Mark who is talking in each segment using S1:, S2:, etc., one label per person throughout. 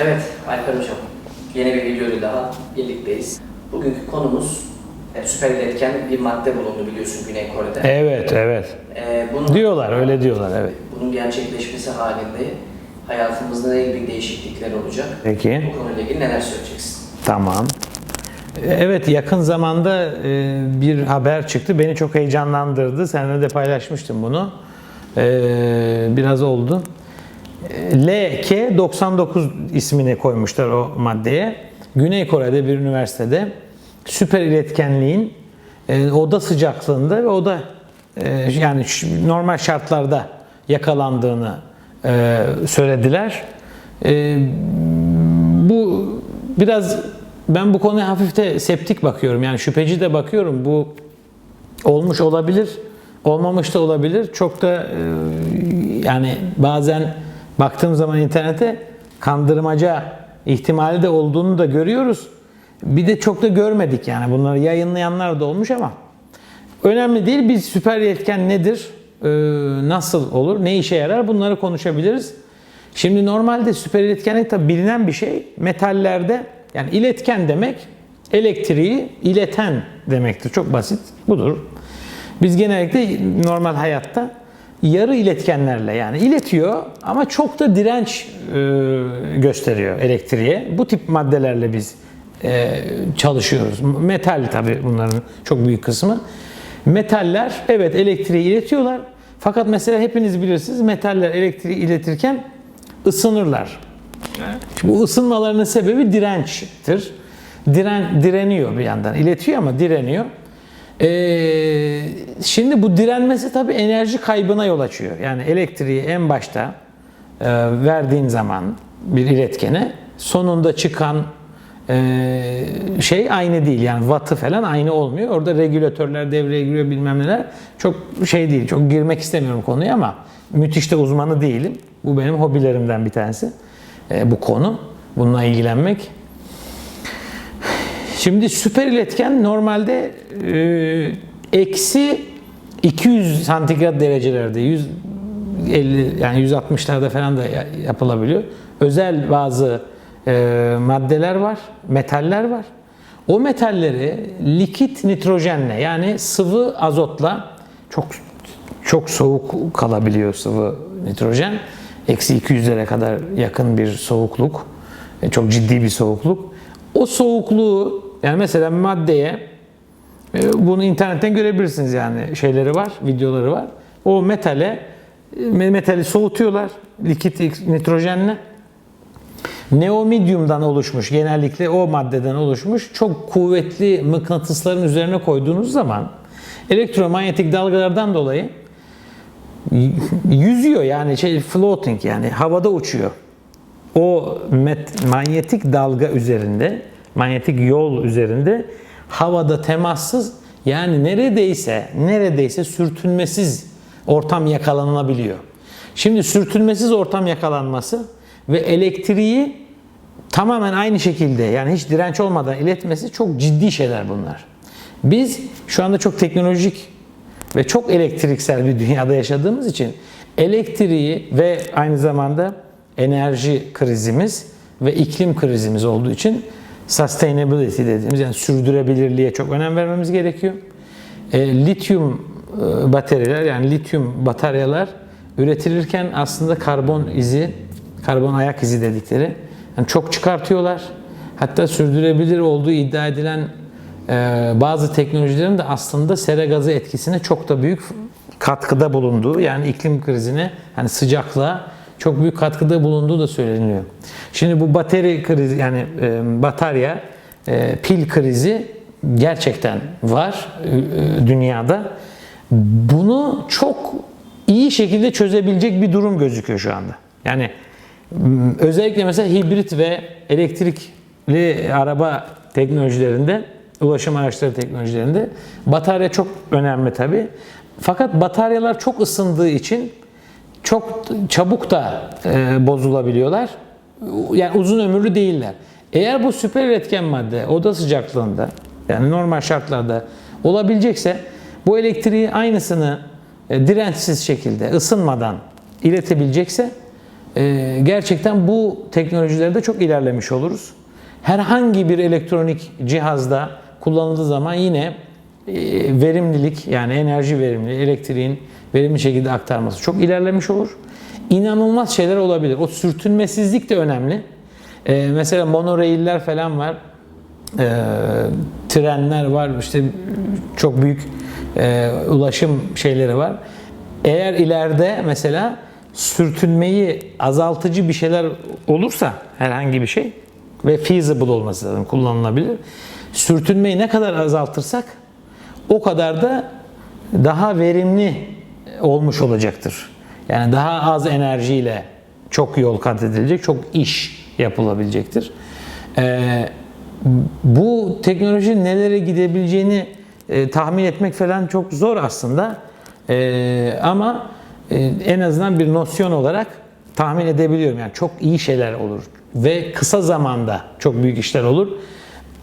S1: Evet Alper Hocam, yeni bir videoyla daha birlikteyiz. Bugünkü konumuz e, süper iletken bir madde bulundu biliyorsun Güney Kore'de.
S2: Evet, evet.
S1: E, bunun,
S2: Diyorlar, öyle diyorlar, evet.
S1: Bunun gerçekleşmesi halinde hayatımızda ne gibi değişiklikler olacak?
S2: Peki.
S1: Bu konuyla ilgili neler söyleyeceksin?
S2: Tamam. Evet, yakın zamanda e, bir haber çıktı. Beni çok heyecanlandırdı. Seninle de paylaşmıştım bunu. E, Biraz oldu. E, LK99 ismini koymuşlar o maddeye. Güney Kore'de bir üniversitede süper iletkenliğin e, oda sıcaklığında ve oda e, yani normal şartlarda yakalandığını e, söylediler. E, bu biraz ben bu konuya hafif de septik bakıyorum. Yani şüpheci de bakıyorum. Bu olmuş olabilir, olmamış da olabilir. Çok da e, yani bazen baktığım zaman internete kandırmaca ihtimali de olduğunu da görüyoruz. Bir de çok da görmedik yani bunları yayınlayanlar da olmuş ama önemli değil. Biz süper yetken nedir? E, nasıl olur? Ne işe yarar? Bunları konuşabiliriz. Şimdi normalde süper iletkenlik tabi bilinen bir şey. Metallerde yani iletken demek elektriği ileten demektir. Çok basit. Budur. Biz genellikle normal hayatta yarı iletkenlerle yani iletiyor ama çok da direnç e, gösteriyor elektriğe. Bu tip maddelerle biz e, çalışıyoruz. Metal tabi bunların çok büyük kısmı. Metaller evet elektriği iletiyorlar. Fakat mesela hepiniz bilirsiniz metaller elektriği iletirken ısınırlar. Şimdi bu ısınmalarının sebebi dirençtir. Diren, direniyor bir yandan. İletiyor ama direniyor. Ee, şimdi bu direnmesi tabii enerji kaybına yol açıyor. Yani elektriği en başta e, verdiğin zaman bir iletkene sonunda çıkan e, şey aynı değil. Yani wattı falan aynı olmuyor. Orada regülatörler devreye giriyor bilmem neler. Çok şey değil. Çok girmek istemiyorum konuya ama müthiş de uzmanı değilim. Bu benim hobilerimden bir tanesi. E, bu konu. Bununla ilgilenmek. Şimdi süper iletken normalde e, eksi 200 santigrat derecelerde 150 yani 160'larda falan da ya- yapılabiliyor. Özel bazı e, maddeler var, metaller var. O metalleri likit nitrojenle yani sıvı azotla çok çok soğuk kalabiliyor sıvı nitrojen. Eksi 200'lere kadar yakın bir soğukluk. E, Çok ciddi bir soğukluk. O soğukluğu yani mesela maddeye e, bunu internetten görebilirsiniz yani şeyleri var, videoları var. O metale e, metali soğutuyorlar likit nitrojenle. Neomidyumdan oluşmuş, genellikle o maddeden oluşmuş çok kuvvetli mıknatısların üzerine koyduğunuz zaman elektromanyetik dalgalardan dolayı yüzüyor yani şey floating yani havada uçuyor. O met- manyetik dalga üzerinde, manyetik yol üzerinde havada temassız yani neredeyse neredeyse sürtünmesiz ortam yakalanabiliyor. Şimdi sürtünmesiz ortam yakalanması ve elektriği tamamen aynı şekilde yani hiç direnç olmadan iletmesi çok ciddi şeyler bunlar. Biz şu anda çok teknolojik ve çok elektriksel bir dünyada yaşadığımız için elektriği ve aynı zamanda enerji krizimiz ve iklim krizimiz olduğu için sustainability dediğimiz yani sürdürülebilirliğe çok önem vermemiz gerekiyor. E, lityum e, bataryalar yani lityum bataryalar üretilirken aslında karbon izi, karbon ayak izi dedikleri yani çok çıkartıyorlar. Hatta sürdürülebilir olduğu iddia edilen e, bazı teknolojilerin de aslında sera gazı etkisine çok da büyük katkıda bulunduğu yani iklim krizine hani sıcaklığa çok büyük katkıda bulunduğu da söyleniyor. Şimdi bu bateri krizi yani e, batarya e, pil krizi gerçekten var e, e, dünyada. Bunu çok iyi şekilde çözebilecek bir durum gözüküyor şu anda. Yani özellikle mesela hibrit ve elektrikli araba teknolojilerinde, ulaşım araçları teknolojilerinde batarya çok önemli tabi. Fakat bataryalar çok ısındığı için çok çabuk da e, bozulabiliyorlar. Yani uzun ömürlü değiller. Eğer bu süper üretken madde oda sıcaklığında yani normal şartlarda olabilecekse bu elektriği aynısını e, dirençsiz şekilde ısınmadan iletebilecekse e, gerçekten bu teknolojilerde çok ilerlemiş oluruz. Herhangi bir elektronik cihazda kullanıldığı zaman yine verimlilik yani enerji verimliliği, elektriğin verimli şekilde aktarması çok ilerlemiş olur. İnanılmaz şeyler olabilir. O sürtünmesizlik de önemli. E, mesela monorailler falan var. E, trenler var. işte çok büyük e, ulaşım şeyleri var. Eğer ileride mesela sürtünmeyi azaltıcı bir şeyler olursa herhangi bir şey ve feasible olması lazım, kullanılabilir. Sürtünmeyi ne kadar azaltırsak o kadar da daha verimli olmuş olacaktır. Yani daha az enerjiyle çok yol kat edilecek, çok iş yapılabilecektir. Ee, bu teknoloji nelere gidebileceğini e, tahmin etmek falan çok zor aslında. Ee, ama e, en azından bir nosyon olarak tahmin edebiliyorum. Yani çok iyi şeyler olur ve kısa zamanda çok büyük işler olur.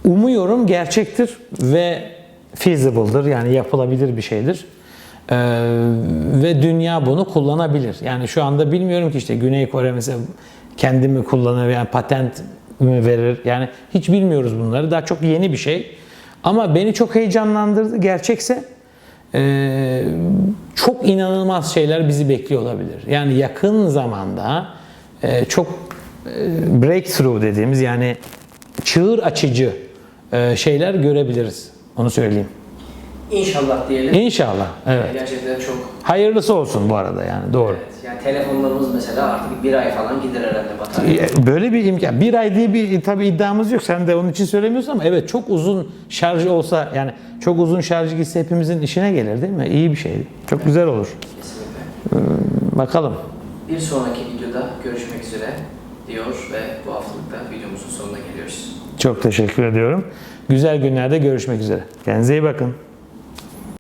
S2: Umuyorum gerçektir ve feasible'dır yani yapılabilir bir şeydir. Ee, ve dünya bunu kullanabilir. Yani şu anda bilmiyorum ki işte Güney Kore mesela kendi kullanır yani patent mi verir yani hiç bilmiyoruz bunları. Daha çok yeni bir şey. Ama beni çok heyecanlandırdı. Gerçekse ee, çok inanılmaz şeyler bizi bekliyor olabilir. Yani yakın zamanda e, çok e, breakthrough dediğimiz yani çığır açıcı e, şeyler görebiliriz. Onu söyleyeyim.
S1: İnşallah diyelim.
S2: İnşallah. Evet.
S1: Gerçekten çok
S2: Hayırlısı olsun bu arada yani doğru.
S1: Evet, yani telefonlarımız mesela artık bir ay falan gider herhalde batarya.
S2: E, Böyle bir imkan. Bir ay diye bir tabi iddiamız yok. Sen de onun için söylemiyorsun ama evet çok uzun şarj olsa yani çok uzun şarj gitse hepimizin işine gelir değil mi? İyi bir şey. Çok güzel olur.
S1: Kesinlikle.
S2: Bakalım.
S1: Bir sonraki videoda görüşmek üzere diyor ve bu haftalıkta videomuzun sonuna geliyoruz.
S2: Çok teşekkür ediyorum. Güzel günlerde görüşmek üzere. Kendinize iyi bakın.